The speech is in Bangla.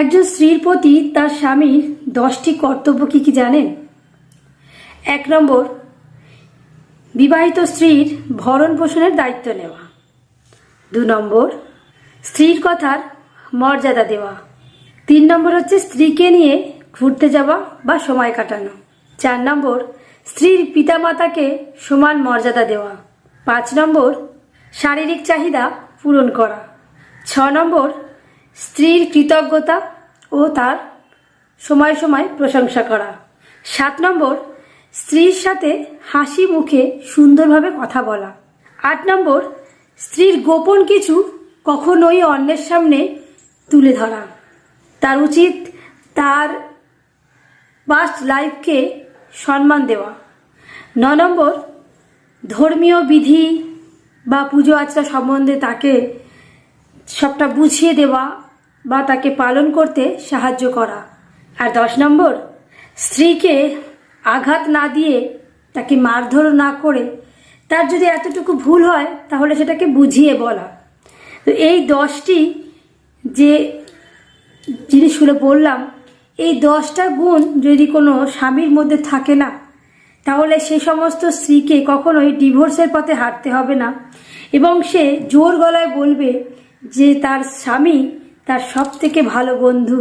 একজন স্ত্রীর প্রতি তার স্বামীর দশটি কর্তব্য কি কি জানেন? এক নম্বর, বিবাহিত স্ত্রীর ভরণ পোষণের দায়িত্ব নেওয়া। দু নম্বর, স্ত্রীর কথার মর্যাদা দেওয়া। তিন নম্বর হচ্ছে স্ত্রীকে নিয়ে ঘুরতে যাওয়া বা সময় কাটানো। চার নম্বর, স্ত্রীর পিতামাতাকে সমান মর্যাদা দেওয়া। পাঁচ নম্বর, শারীরিক চাহিদা পূরণ করা। ছ নম্বর স্ত্রীর কৃতজ্ঞতা ও তার সময় সময় প্রশংসা করা। সাত নম্বর, স্ত্রীর সাথে হাসি মুখে সুন্দরভাবে কথা বলা। আট নম্বর, স্ত্রীর গোপন কিছু কখনোই অন্যের সামনে তুলে ধরা। তার উচিত তার পাস্ট লাইফকে সম্মান দেওয়া। ন নম্বর, ধর্মীয় বিধি বা পুজো আচার সম্বন্ধে তাকে সবটা বুঝিয়ে দেওয়া বা তাকে পালন করতে সাহায্য করা। আর দশ নম্বর, স্ত্রীকে আঘাত না দিয়ে তাকে মারধর না করে তার যদি এতটুকু ভুল হয় তাহলে সেটাকে বুঝিয়ে বলা। তো এই দশটি যে জিনিসগুলো বললাম, এই দশটা গুণ যদি কোনো স্বামীর মধ্যে থাকে না, তাহলে সে সমস্ত স্ত্রীকে কখনোই ডিভোর্সের পথে হাঁটতে হবে না। এবং সে জোর গলায় বলবে যে তার স্বামী তার সবথেকে ভালো বন্ধু